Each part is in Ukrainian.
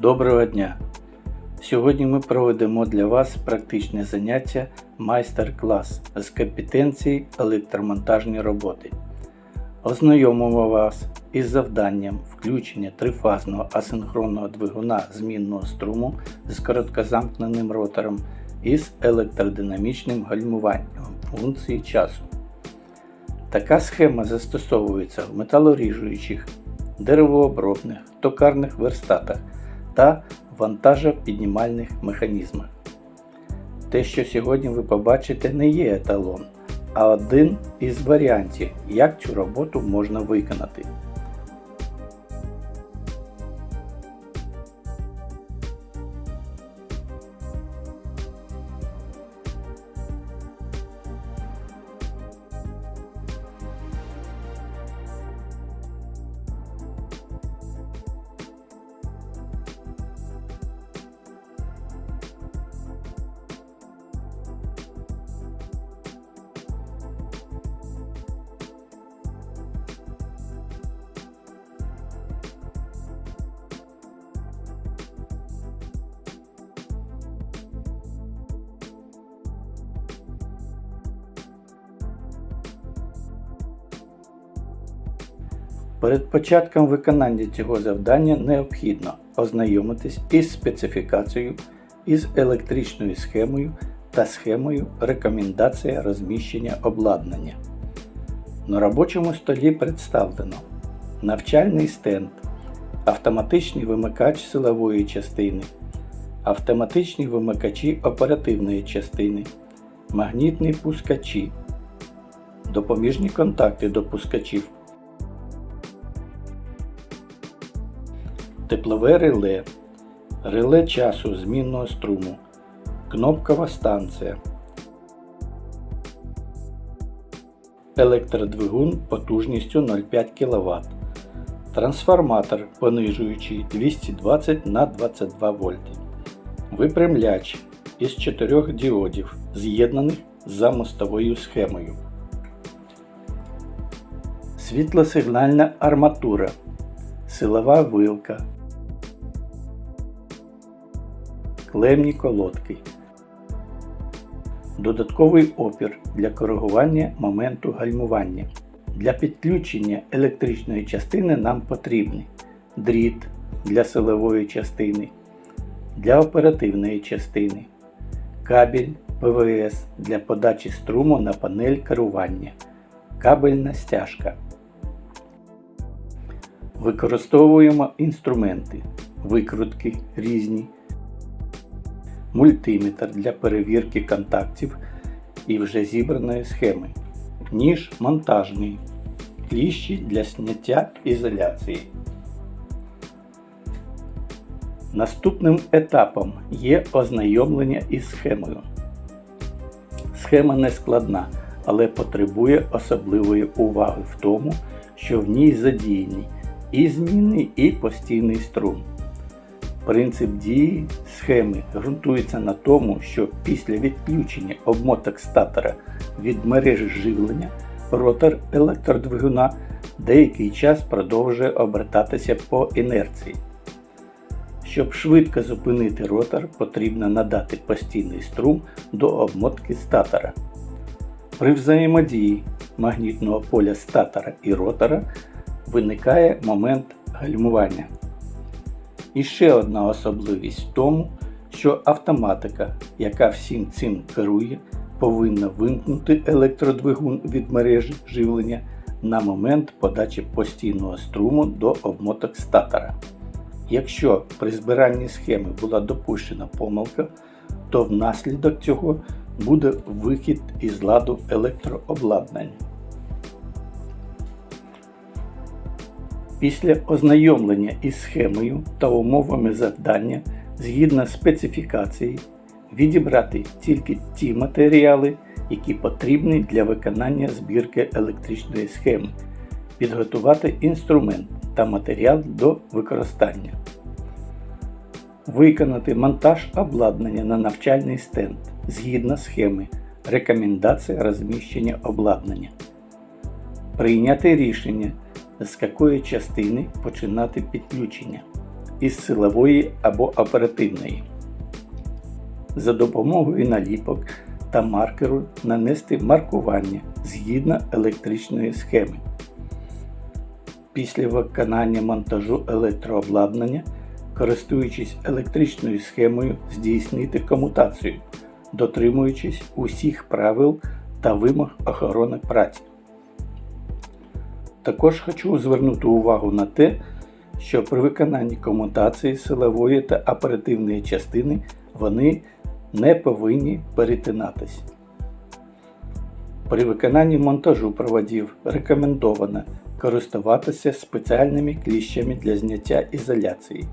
Доброго дня! Сьогодні ми проведемо для вас практичне заняття майстер-клас з компетенції електромонтажні роботи. Ознайомимо вас із завданням включення трифазного асинхронного двигуна змінного струму з короткозамкненим ротором із електродинамічним гальмуванням функції часу. Така схема застосовується в металоріжуючих, деревообробних, токарних верстатах та вантажопіднімальних механізмах. Те, що сьогодні ви побачите, не є еталон, а один із варіантів, як цю роботу можна виконати. Перед початком виконання цього завдання необхідно ознайомитись із специфікацією, із електричною схемою та схемою рекомендація розміщення обладнання. На робочому столі представлено навчальний стенд, автоматичний вимикач силової частини, автоматичні вимикачі оперативної частини, магнітні пускачі, допоміжні контакти до пускачів. Теплове реле, реле часу змінного струму, кнопкова станція, електродвигун потужністю 0,5 кВт, трансформатор понижуючий 220 на 22 вольти, випрямляч із 4 діодів, з'єднаних за мостовою схемою. Світлосигнальна арматура, силова вилка, клемні колодки. Додатковий опір для коригування моменту гальмування. Для підключення електричної частини нам потрібний дріт для силової частини, для оперативної частини, кабель ПВС для подачі струму на панель керування, кабельна стяжка. Використовуємо інструменти, викрутки різні мультиметр для перевірки контактів і вже зібраної схеми, ніж монтажний, кліщі для зняття ізоляції. Наступним етапом є ознайомлення із схемою. Схема не складна, але потребує особливої уваги в тому, що в ній задіяні і змінний, і постійний струм. Принцип дії схеми ґрунтується на тому, що після відключення обмоток статора від мережі живлення ротор електродвигуна деякий час продовжує обертатися по інерції. Щоб швидко зупинити ротор, потрібно надати постійний струм до обмотки статора. При взаємодії магнітного поля статора і ротора виникає момент гальмування. І ще одна особливість в тому, що автоматика, яка всім цим керує, повинна вимкнути електродвигун від мережі живлення на момент подачі постійного струму до обмоток статора. Якщо при збиранні схеми була допущена помилка, то внаслідок цього буде вихід із ладу електрообладнання. Після ознайомлення із схемою та умовами завдання згідно специфікації відібрати тільки ті матеріали, які потрібні для виконання збірки електричної схеми, підготувати інструмент та матеріал до використання, виконати монтаж обладнання на навчальний стенд згідно схеми Рекомендація розміщення обладнання, прийняти рішення з якої частини починати підключення, із силової або оперативної. За допомогою наліпок та маркеру нанести маркування згідно електричної схеми. Після виконання монтажу електрообладнання, користуючись електричною схемою, здійснити комутацію, дотримуючись усіх правил та вимог охорони праці. Також хочу звернути увагу на те, що при виконанні комутації силової та оперативної частини вони не повинні перетинатись. При виконанні монтажу проводів рекомендовано користуватися спеціальними кліщами для зняття ізоляції.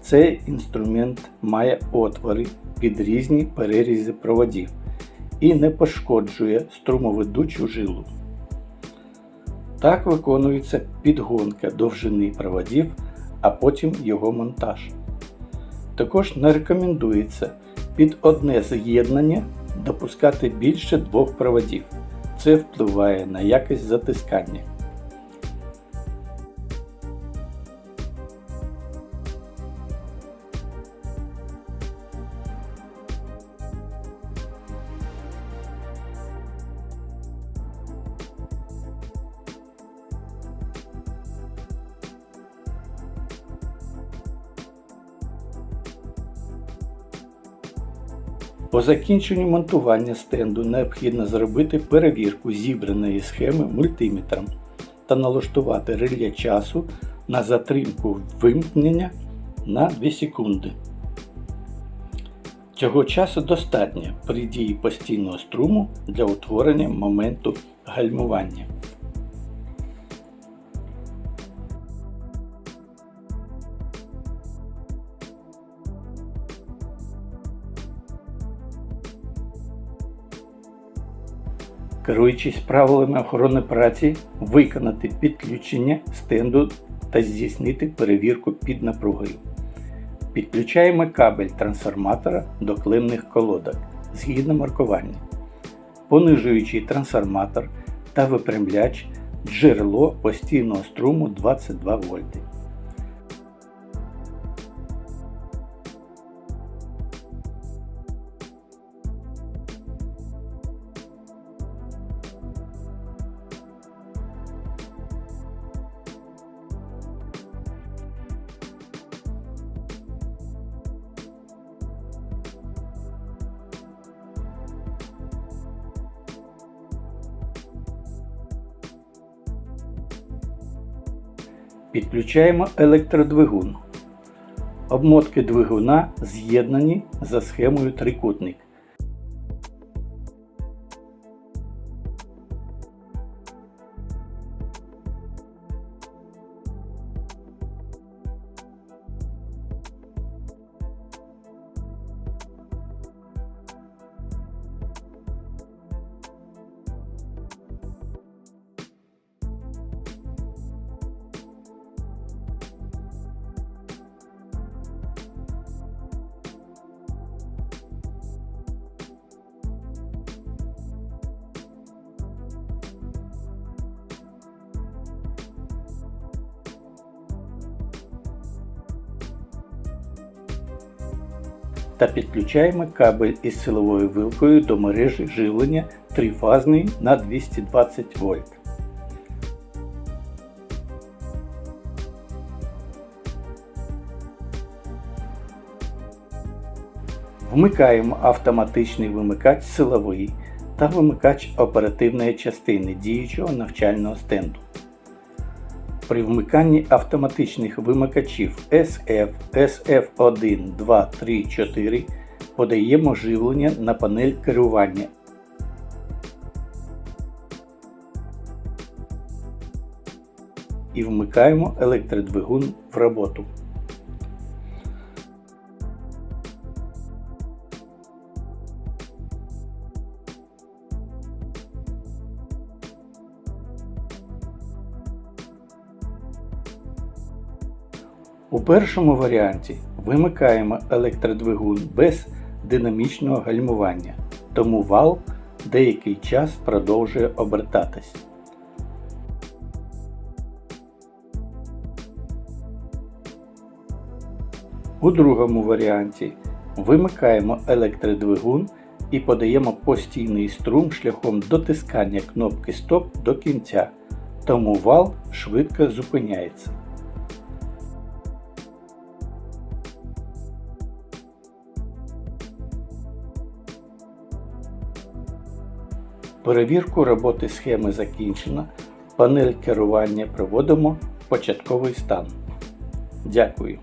Цей інструмент має отвори під різні перерізи проводів і не пошкоджує струмоведучу жилу. Так виконується підгонка довжини проводів, а потім його монтаж. Також не рекомендується під одне з'єднання допускати більше двох проводів. Це впливає на якість затискання. По закінченню монтування стенду необхідно зробити перевірку зібраної схеми мультиметром та налаштувати реле часу на затримку вимкнення на 2 секунди. Цього часу достатньо при дії постійного струму для утворення моменту гальмування. Керуючись правилами охорони праці, виконати підключення стенду та здійснити перевірку під напругою. Підключаємо кабель трансформатора до клемних колодок згідно маркування, понижуючий трансформатор та випрямляч джерело постійного струму 22 вольти. Підключаємо електродвигун. Обмотки двигуна з'єднані за схемою трикутник. Та підключаємо кабель із силовою вилкою до мережі живлення трифазний на 220 вольт. Вмикаємо автоматичний вимикач силовий та вимикач оперативної частини діючого навчального стенду. При вмиканні автоматичних вимикачів SF, SF1, 2, 3, 4 подаємо живлення на панель керування. І вмикаємо електродвигун в роботу. У першому варіанті вимикаємо електродвигун без динамічного гальмування, тому вал деякий час продовжує обертатись. У другому варіанті вимикаємо електродвигун і подаємо постійний струм шляхом дотискання кнопки Стоп до кінця, тому вал швидко зупиняється. Перевірку роботи схеми закінчено. Панель керування приводимо в початковий стан. Дякую.